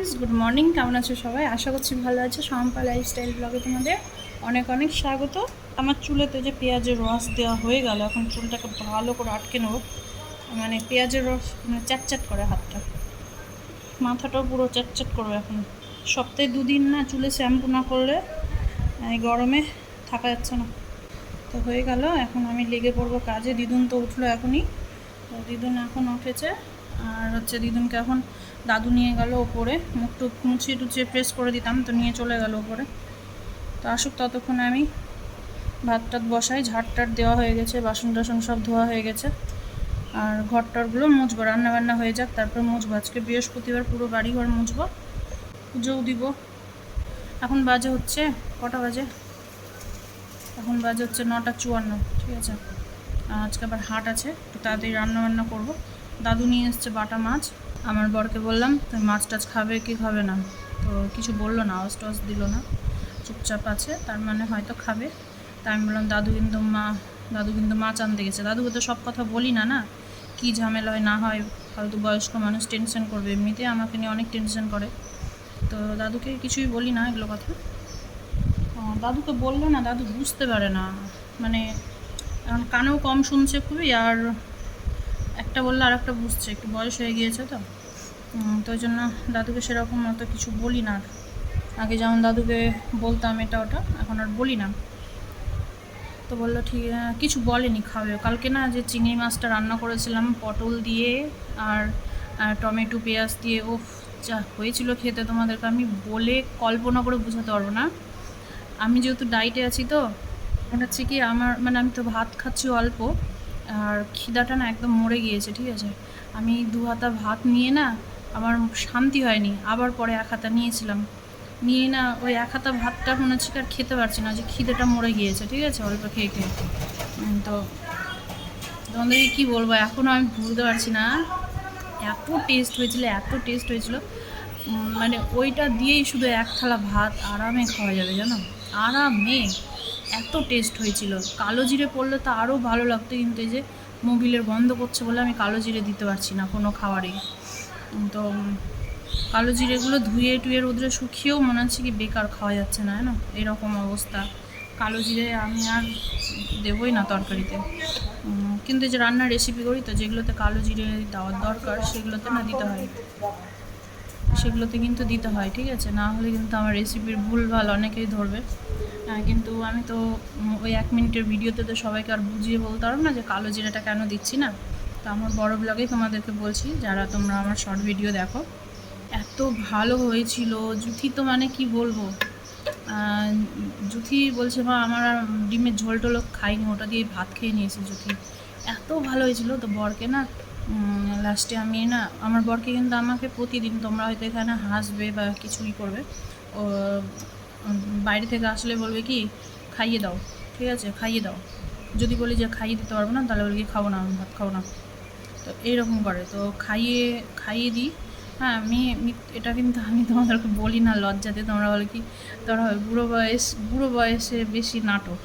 Friends good morning কেমন আছো সবাই? আশা করছি ভালো আছো। শম্পা লাইফস্টাইল ব্লগে তোমাদের অনেক অনেক স্বাগত। আমার চুলেতে যে পেঁয়াজের রস দেওয়া হয়ে গেল, এখন চুলটাকে ভালো করে আটকে নেব। মানে পেঁয়াজের রস মানে চ্যাটচ্যাট করে হাতটা। মাথাটাও পুরো চ্যাটচ্যাট করবে এখন। সপ্তাহে দুদিন না চুলে শ্যাম্পু না করলে গরমে থাকা যাচ্ছে না। তো হয়ে গেল, এখন আমি লেগে পড়ব কাজে। দিদুন তো উঠল এখনই। তো দিদুন এখন উঠেছে। আর হচ্ছে দিদুনকে এখন দাদু নিয়ে গেল ওপরে মুখ টুক মুছিয়ে টুচিয়ে প্রেস করে দিতাম, তো নিয়ে চলে গেল ওপরে। তো আসুক ততক্ষণে আমি ভাত টাত বসাই, ঝাড় টাট দেওয়া হয়ে গেছে, বাসন টাসন সব ধোয়া হয়ে গেছে। আর ঘর টরগুলো মুছবো, রান্না বান্না হয়ে যাক, তারপর মুছবো। আজকে বৃহস্পতিবার পুরো বাড়ি ঘর মুছবো, পুজোও দিব। এখন বাজে হচ্ছে কটা বাজে? এখন বাজে হচ্ছে নটা চুয়ান্ন, ঠিক আছে? আজকে আবার হাট আছে, তো তাড়াতাড়ি রান্না বান্না করব। দাদু নিয়ে এসছে বাটা মাছ আমার বরকে বললাম তুমি মাছ টাছ খাবে কি খাবে না? তো কিছু বলল না, আওয়াজ টাওয়াজ দিল না। চুপচাপ আছে, তার মানে হয়তো খাবে। তা আমি বললাম, দাদু কিন্তু মা, দাদু কিন্তু মাছ আনতে গেছে। দাদুকে তো সব কথা বলি না না? কী ঝামেলা হয়, না হয়, ফালতু বয়স্ক মানুষ টেনশন করবে। এমনিতে আমাকে নিয়ে অনেক টেনশন করে। তো দাদুকে কিছুই বলি না এগুলো কথা। দাদুকে বলল না, দাদু বুঝতে পারে না। মানে এখন কানেও কম শুনছে খুবই, আর একটা বললে আর একটা বুঝছে, একটু বয়স হয়ে গিয়েছে তো। তো ওই জন্য দাদুকে সেরকম অত কিছু বলি না। আগে যেমন দাদুকে বলতাম এটা ওটা, এখন আর বলি না। তো বলল, ঠিক কিছু বলেনি, খাবে। কালকে না যে চিংড়ি মাছটা রান্না করেছিলাম, পটল দিয়ে আর টমেটো, পেঁয়াজ দিয়ে ও যা হয়েছিল খেতে তোমাদেরকে আমি বলে কল্পনা করে বোঝাতে পারব না। আমি যেহেতু ডাইটে আছি তো, মনে হচ্ছে কি আমার মানে আমি তো ভাত খাচ্ছি অল্প। আর খিদাটা না একদম মরে গিয়েছে, ঠিক আছে? আমি দু হাতা ভাত নিয়ে না আমার শান্তি হয়নি, আবার পরে এক হাতা নিয়েছিলাম। নিয়ে না ওই এক হাতা ভাতটা মনে হচ্ছে আর খেতে পারছি না, যে খিদেটা মরে গিয়েছে, ঠিক আছে? অল্প খেয়ে খেয়ে। তো তোমাদেরকে কী বলব এখনও আমি ভুলতে পারছি না। এত টেস্ট হয়েছিল, এত টেস্ট হয়েছিল। মানে ওইটা দিয়েই শুধু এক থালা ভাত আরামে খাওয়া যাবে, জানো? আরামে। এত টেস্ট হয়েছিল। কালো জিরে পড়লে তো আরও ভালো লাগতো কিন্তু এই যে মোবিলের বন্ধ করছে বলে আমি কালো জিরে দিতে পারছি না কোনো খাবারেই। তো কালো জিরেগুলো ধুয়ে টুয়ে রোদ্রে শুকিয়েও মনে হচ্ছে কি বেকার খাওয়া যাচ্ছে না, জানো? এরকম অবস্থা। কালো জিরে আমি আর দেবই না তরকারিতে। কিন্তু যে রান্নার রেসিপি করি তো যেগুলোতে কালো জিরে দেওয়ার দরকার সেগুলোতে না দিতে হয়। সেগুলোতে কিন্তু দিতে হয়, ঠিক আছে? না হলে কিন্তু আমার রেসিপির ভুল ভালো অনেকেই ধরবে। কিন্তু আমি তো ওই এক মিনিটের ভিডিওতে তো সবাইকে আর বুঝিয়ে বলতে পারব না যে কালো জিরাটা কেন দিচ্ছি না। তো আমার বড় ব্লগেই তোমাদেরকে বলছি, যারা তোমরা আমার শর্ট ভিডিও দেখো। এত ভালো হয়েছিল। জুথি তো মানে কি বলব? জুথি বলছে, মা, আমার ডিমের ঝোল টোলও খাইনি, ওটা দিয়ে ভাত খেয়ে নিয়েছি জুথি। এত ভালো হয়েছিল। তো বরকে না লাস্টে আমি না, আমার বরকে কিন্তু আমাকে প্রতিদিন তোমরা হয়তো এখানে হাসবে বা কিছুই করবে। ও বাইরে থেকে আসলে বলবে কি, খাইয়ে দাও, ঠিক আছে? খাইয়ে দাও। যদি বলি যে খাইয়ে দিতে পারব না, তাহলে বলি কি, খাব না, ভাত খাব না। তো এইরকম করে। তো খাইয়ে খাইয়ে দিই। হ্যাঁ আমি, এটা কিন্তু আমি তোমাদেরকে বলি না, লজ্জাতে তোমরা বলে কি, তোমরা বুড়ো বয়স, বুড়ো বয়সে বেশি নাটক।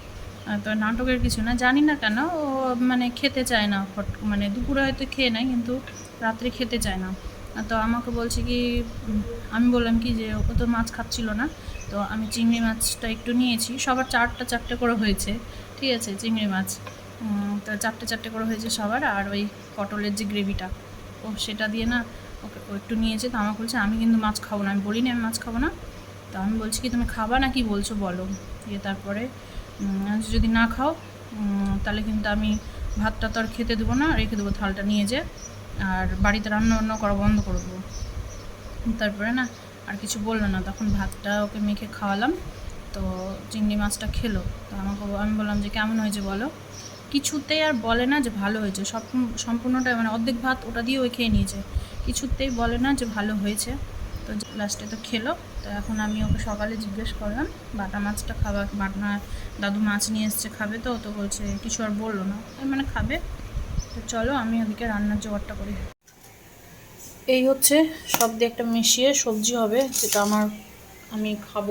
তো নাটকের কিছু না, জানি না কেন, ও মানে খেতে চায় না, ফট মানে দুপুরে হয়তো খেয়ে নেয়, কিন্তু রাত্রে খেতে চায় না। তো আমাকে বলছে কি আমি বললাম কি যে ও তো মাছ খাচ্ছিল না, তো আমি চিংড়ি মাছটা একটু নিয়েছি, সবার চারটা চারটে করে হয়েছে, ঠিক আছে, চিংড়ি মাছ। তো চারটে চারটে করে হয়েছে সবার, আর ওই পটলের যে গ্রেভিটা, ও সেটা দিয়ে না ওকে, ও একটু নিয়েছে, তো আমাকে বলছে, আমি কিন্তু মাছ খাব না। আমি বলিনি, আমি মাছ খাব না? তো আমি বলছি কি, তুমি খাবা না কি বলছো, বলো। দিয়ে তারপরে যদি না খাও তাহলে কিন্তু আমি ভাতটা তো আর খেতে দেবো না, রেখে দেবো থালটা নিয়ে যে আর বাড়িতে রান্না বান্না করা বন্ধ করে দেবো। তারপরে না, আর কিছু বলল না, তখন ভাতটা ওকে মেখে খাওয়ালাম, তো চিংড়ি মাছটা খেলো। তো আমাকে আমি বললাম যে, কেমন হয়েছে বলো? কিছুতেই আর বলে না যে, ভালো হয়েছে। সব সম্পূর্ণটা মানে অর্ধেক ভাত ওটা দিয়ে ওই খেয়ে নিয়েছে। কিছুতেই বলে না যে, ভালো হয়েছে। তো লাস্টে তো খেলো। তো এখন আমি ওকে সকালে জিজ্ঞেস করলাম, বাটা মাছটা খাবা বাটা দাদু মাছ নিয়ে এসছে, খাবে তো? তো বলছে, কিছু আর বলল না। মানে খাবে। তো চলো আমি ওদিকে রান্নার জোগাড়টা করি। এই হচ্ছে সব দিয়ে একটা মিশিয়ে সবজি হবে, যেটা আমার আমি খাব।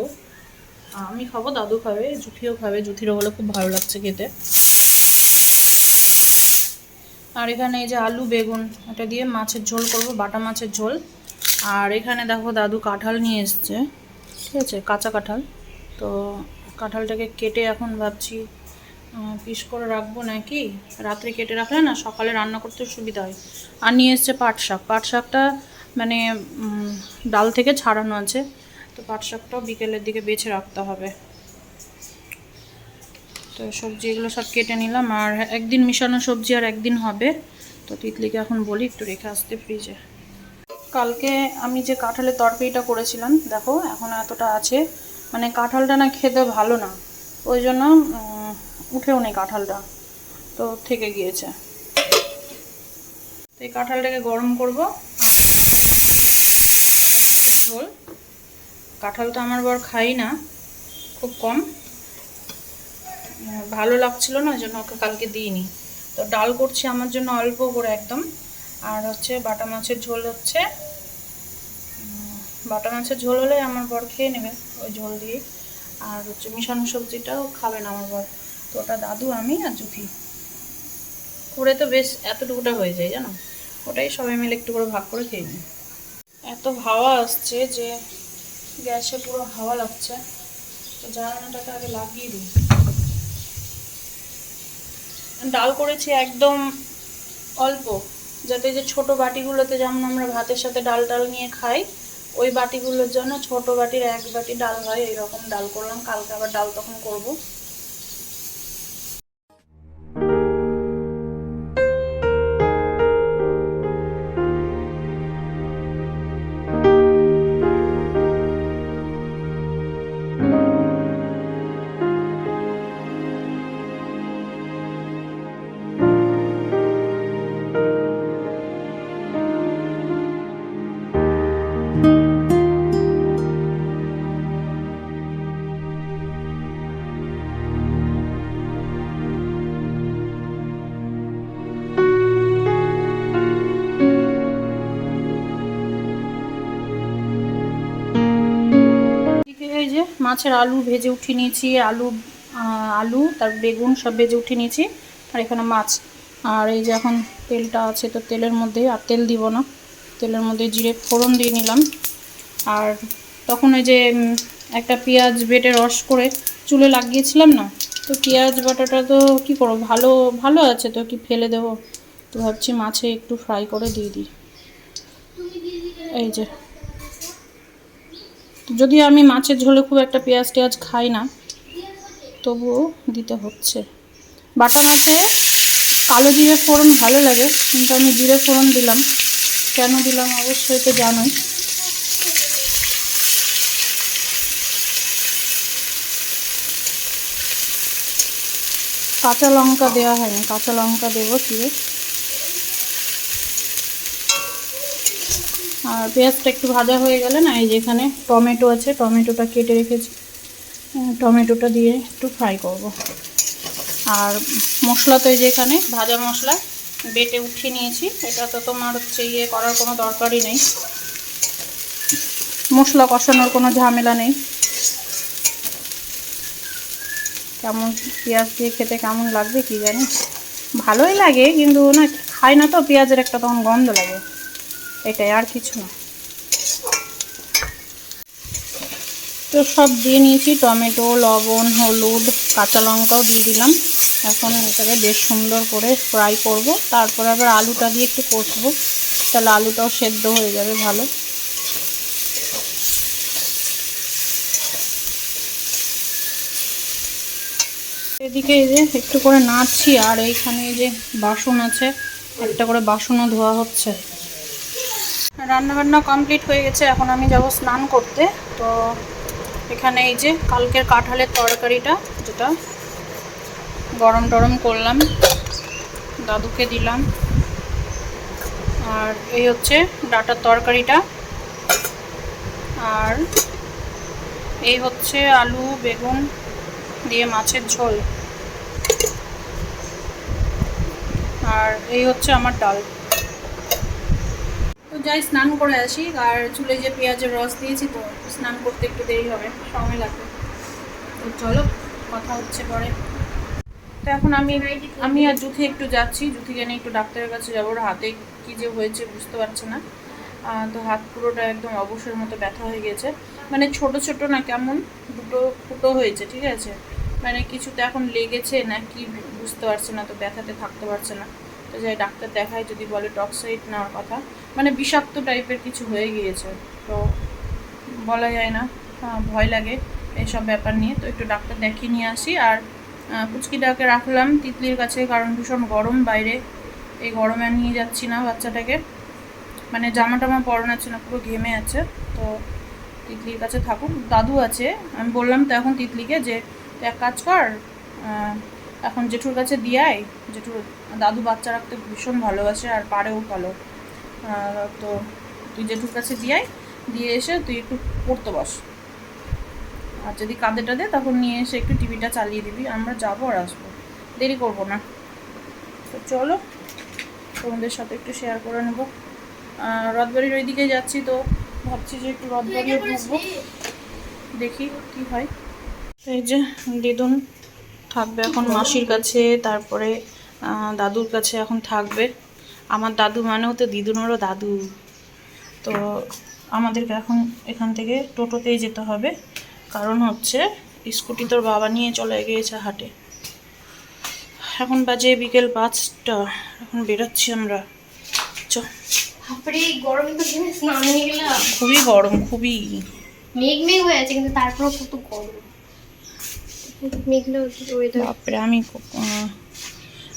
আমি খাব, দাদু খাবে জুথিও খাবে। জুথিরও বলে খুব ভালো লাগছে খেতে। আর এখানে এই যে আলু, বেগুন, এটা দিয়ে মাছের ঝোল করব, বাটা মাছের ঝোল। আর এখানে দেখো দাদু কাঁঠাল নিয়ে এসছে, ঠিক আছে? কাঁচা কাঁঠাল। তো কাঁঠালটাকে কেটে এখন ভাবছি পিস করে রাখব নাকি? রাত্রে কেটে রাখলে না সকালে রান্না করতে সুবিধা হয়। আর নিয়ে এসছে পাট শাক। পাট শাকটা মানে ডাল থেকে ছাড়ানো আছে। তো পাট শাকটাও বিকেলের দিকে বেছে রাখতে হবে। তো সবজি এগুলো সব কেটে নিলাম। আর একদিন মিশানো সবজি আর একদিন হবে। তো তিতলিকে এখন বলি, একটু রেখে আসতে ফ্রিজে কালকে আমি যে কাঁঠালের তরকারিটা করেছিলাম, দেখো এখন এতটা আছে মানে কাঁঠালটা না খেতে ভালো না, ওই জন্য উঠেও নেই কাঁঠালটা, তো থেকে গিয়েছে। তো এই কাঁঠালটাকে গরম করব, আর মাছের ঝোল কাঁঠাল তো আমার বর খাই না, খুব কম, ভালো লাগছিল না, ওই জন্য ওকে কালকে দিইনি। তো ডাল করছি আমার জন্য অল্প করে একদম। আর হচ্ছে বাটা মাছের ঝোল হচ্ছে বাটা মাছের ঝোল হলে আমার বর খেয়ে নেবে ওই ঝোল দিয়ে আর হচ্ছে মিশানো সবজিটাও খাবে না আমার বর। তো ওটা দাদু, আমি আর জুথি করে তো বেশ এতটুকুটা হয়ে যায়, জানো? ওটাই সবাই মিলে একটু করে ভাগ করে খেয়ে নিই। এত হাওয়া আসছে যে গ্যাসে পুরো হাওয়া লাগছে। তো জ্বালানোটাকে আগে লাগিয়ে দিই। ডাল করেছি একদম অল্প। যাতে যে ছোট বাটিগুলোতে যেমন আমরা ভাতের সাথে ডাল ডাল নিয়ে খাই, ওই বাটিগুলোর জন্য ছোট বাটির এক বাটি ডাল হয়, এইরকম ডাল করলাম। কালকে আবার ডাল তখন করব। মাছের আলু ভেজে উঠিয়ে নিয়েছি, আলু আলু, তার বেগুন সব ভেজে উঠিয়ে নিয়েছি, আর এখানে মাছ। আর এই যে এখন তেলটা আছে, তো তেলের মধ্যে, আর তেল দিব না, তেলের মধ্যে জিরে ফোড়ন দিয়ে নিলাম। আর তখন ওই যে একটা পেঁয়াজ বেটে রস করে চুলে লাগিয়েছিলাম না, তো পেঁয়াজ বাটাটা তো কি করব, ভালো ভালো আছে তো, কি ফেলে দেবো? তো ভাবছি মাছে একটু ফ্রাই করে দিয়ে দিই। এই যে যদিও আমি মাছের ঝোলে খুব একটা পেঁয়াজ টেয়াজ খাই না, তবুও দিতে হচ্ছে। বাটা মাছে কালো জিরে ফোড়ন ভালো লাগে, কিন্তু আমি জিরে ফোড়ন দিলাম। কেন দিলাম অবশ্যই তো জানোই। কাঁচা লঙ্কা দেওয়া হয়নি, কাঁচা লঙ্কা দেবো চিড়ে। আর পেঁয়াজটা একটু ভাজা হয়ে গেলে না, এই যেখানে টমেটো আছে, টমেটোটা কেটে রেখেছি। টমেটোটা দিয়ে একটু ফ্রাই করব। আর মশলা তো এই যে এখানে, ভাজা মশলা বেটে উঠিয়ে নিয়েছি। এটা তো তোমার হচ্ছে ইয়ে করার কোনো দরকারই নেই। মশলা কষানোর কোনো ঝামেলা নেই। কেমন পেঁয়াজ দিয়ে খেতে কেমন লাগবে কি জানি? ভালোই লাগে, কিন্তু না খাই না তো পেঁয়াজের একটা তখন গন্ধ লাগে। এটাই আর কিছু না। তো সব দিয়ে নিয়েছি টমেটো, লবণ, হলুদ, কাঁচা লঙ্কাও দিয়ে দিলাম। এখন এটাকে বেশ সুন্দর করে ফ্রাই করব। তারপর আবার আলুটা দিয়ে একটু কষবো। তাহলে আলুটাও সেদ্ধ হয়ে যাবে ভালো। এদিকে এই যে একটু করে নাড়ছি, আর এইখানে যে বাসন আছে, একটা করে বাসনও ধোয়া হচ্ছে। রান্না বান্না কমপ্লিট হয়ে গেছে, এখন আমি যাব স্নান করতে। তো এখানে এই যে কালকের কাঁঠালের তরকারিটা, যেটা গরম টরম করলাম, দাদুকে দিলাম। আর এই হচ্ছে ডাটার তরকারিটা। আর এই হচ্ছে আলু, বেগুন দিয়ে মাছের ঝোল। আর এই হচ্ছে আমার ডাল। তো যাই, স্নান করে আসি। আর চুলে যে পেঁয়াজের রস দিয়েছি, তো স্নান করতে একটু দেরি হবে, সময় লাগবে। তো চলো, কথা হচ্ছে পরে। তো এখন আমি আমি আর জুথি একটু যাচ্ছি। জুথি জানি একটু ডাক্তারের কাছে যাব হাতে কি যে হয়েছে বুঝতে পারছে না। তো হাত পুরোটা একদম অবসর মতো ব্যথা হয়ে গেছে। মানে ছোট ছোট না কেমন, দুটো ফুটো হয়েছে, ঠিক আছে? মানে কিছুতে এখন লেগেছে না কি বুঝতে পারছে না, তো ব্যথাতে থাকতে পারছে না। তো যাই, ডাক্তার দেখায়, যদি বলে টক্সাইড নেওয়ার কথা। মানে বিষাক্ত টাইপের কিছু হয়ে গিয়েছে। তো বলা যায় না ভয় লাগে এইসব ব্যাপার নিয়ে। তো একটু ডাক্তার দেখিয়ে নিয়ে আসি। আর আহ, পুচকিটাকে রাখলাম তিতলির কাছে কারণ ভীষণ গরম বাইরে। এই গরমে নিয়ে যাচ্ছি না বাচ্চাটাকে। মানে জামা টামা পরানো আছে না পুরো ঘেমে আছে। তো তিতলির কাছে থাকুক। দাদু আছে আমি বললাম তো এখন তিতলিকে যে তুই এক কাজ কর এখন জেঠুর কাছে দিয়ে আয়। জেঠুর দাদু বাচ্চা রাখতে ভীষণ ভালোবাসে আর পারেও ভালো। তো তুই জেঠুর কাছে দিয়ে আয় দিয়ে এসে তুই একটু পড়তে বস। আর যদি কাঁদে টাদে তখন নিয়ে এসে একটু টিভিটা চালিয়ে দিবি। আমরা যাব আর আসব। দেরি করব না। তো চলো তোমাদের সাথে একটু শেয়ার করে নেব। রথবাড়ির ওইদিকে যাচ্ছি তো। ভাবছি যে একটু রথবাড়িও ঢুকবো দেখি কি হয়। এই যে দিদুন থাকবে এখন মাসির কাছে তারপরে দাদুর কাছে এখন থাকবে। আমার দাদু মানেও তো দিদুনেরও দাদু। তো আমাদেরকে এখন এখান থেকে টোটোতেই যেতে হবে। কারণ হচ্ছে স্কুটি তোর বাবা নিয়ে চলে গিয়েছে হাটে। এখন বাজে বিকেল পাঁচটা। এখন বেরোচ্ছি আমরা। চ। খুবই গরম খুবই। মেঘ মেঘ হয়ে আছে কিন্তু কত গরম। মেঘলে ওয়েদার বাপরে আমি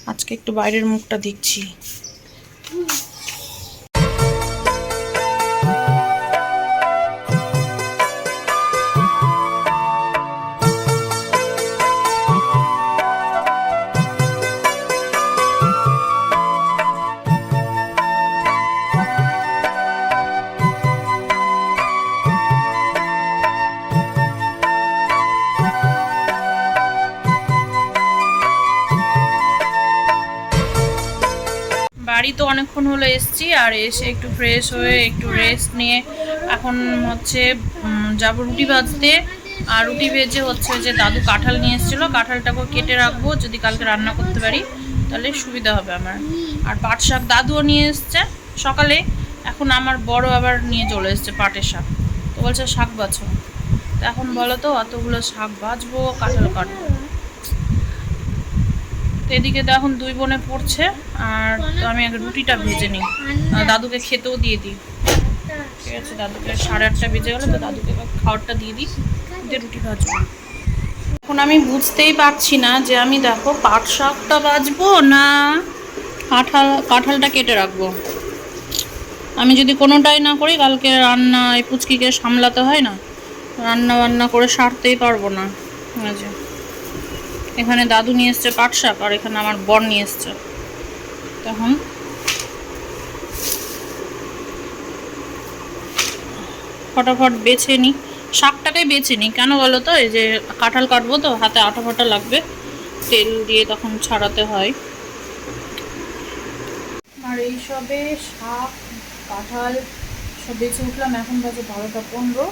আজকে একটু বাইরের মুখটা দেখছি। বাড়ি তো অনেকক্ষণ হলো এসছি আর এসে একটু ফ্রেশ হয়ে একটু রেস্ট নিয়ে এখন হচ্ছে যাব রুটি ভাজতে। আর রুটি ভেজে হচ্ছে যে দাদু কাঁঠাল নিয়ে এসেছিল কাঁঠালটাকে কেটে রাখব, যদি কালকে রান্না করতে পারি, তাহলে সুবিধা হবে আমার। আর পাট শাক দাদুও নিয়ে এসছে সকালে, এখন আমার বড় আবার নিয়ে চলে এসছে পাটের শাক। তো বলছে শাক বাছো। তো এখন বলো তো, অতগুলো শাক বাছবো, কাঁঠাল কাটবো। তো এদিকে তো এখন দুই বোনে পড়ছে, আর তো আমি আগে রুটিটা ভেজে নিই। দাদুকে খেতেও দিয়ে দিই। ঠিক আছে, দাদুকে সাড়ে আটটা বেজে গেলে, তো দাদুকে খাবারটা দিয়ে দিই, দিয়ে রুটি ভাজবো এখন আমি বুঝতেই পারছি না যে আমি দেখো পাট শাকটা বাজবো না কাঁঠাল, কাঁঠালটা কেটে রাখব। আমি যদি কোনোটাই না করি, কালকে রান্না এই পুচকিকে সামলাতে হয় না রান্না বান্না করে সারতেই পারব না। আছে। এখানে দাদু নিয়ে এসছে পাট শাক আর এখানে আমার বর নিয়ে এসছে। তখন ফটাফট বেছে নিই শাকটাকে বেছে নিই কেন বলো তো? এই যে কাঁঠাল কাটবো তো, হাতে আটা ফাটা লাগবে। তেল দিয়ে তখন ছাড়াতে হয়। আর এইসবে শাক, কাঁঠাল সব বেছে উঠলাম। এখন বাজে বারোটা পনেরো।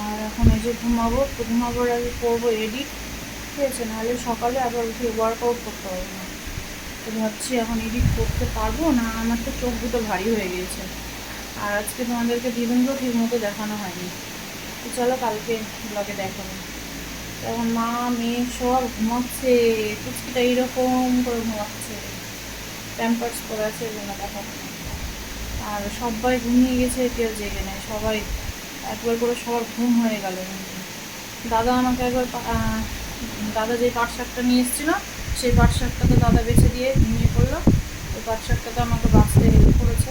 আর এখন এই যে ঘুমাবো, ঘুমাবোর আগে করব এডিট ঠিক আছে নাহলে সকালে আবার উঠে ওয়ার্কআউট করতে হবে না। তো ভাবছি এখন এডিট করতে পারব না? আমার তো চোখ দুটো ভারী হয়ে গিয়েছে। আর আজকে তোমাদেরকে দিদিনকেও ঠিক মতো দেখানো হয়নি। তো চলো কালকে ব্লগে দেখাবো এখন মা, মেয়ে সব ঘুমাচ্ছে কুচকিটা এইরকম করে ঘুমাচ্ছে। প্যাম্পার্স করে আছে জন্য দেখাবো আর সবাই ঘুমিয়ে গেছে, কেউ জেগে নেয় সবাই একবার করে সবার ঘুম হয়ে গেল দাদা আমাকে একবার দাদা যে পাট শাকটা নিয়ে এসেছিল, সেই পাট শাকটা তো দাদা বেছে দিয়ে নিয়ে পড়ল। ওই পাট শাকটা তো আমাকে বাঁচতে হেল্প করেছে।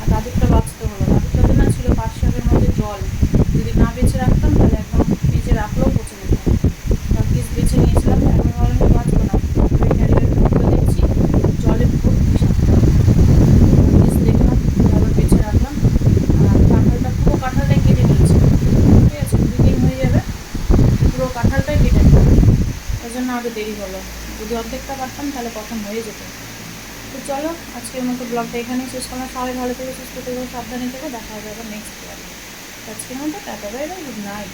আর দাদুরটা বাঁচতে হলো। দাদুরটাতে না ছিল পাট শাকের মধ্যে জল। যদি না বেছে রাখতাম, তাহলে একদম বেঁচে রাখলেও পচে যেত। ভাগ্যিস বেছে নিয়েছিলাম এখন ভাবলাম যে বাঁচবো না ওই ক্যারিয়ারটা খুলে দেখছি জলে ভর্তি শাকটা ভাগ্যিস দেখলাম আবার বেছে রাখলাম আর কাঁঠালটা পুরো কাঁঠালটাই কেটে নিয়েছি ঠিক আছে দুদিন হয়ে যাবে পুরো কাঁঠালটাই কেটে নিলাম ওই জন্য আরও দেরি হলো যদি অর্ধেকটা পারতাম, তাহলে কখন হয়ে যেত। তো চলো, আজকের মতো ব্লগটা এখানেই শেষ করলাম। সবাই ভালো থেকে, সুস্থ থেকে, সাবধানে থেকে। দেখা হবে আবার নেক্সট ব্লগে আজকের মতো, tata bye bye good night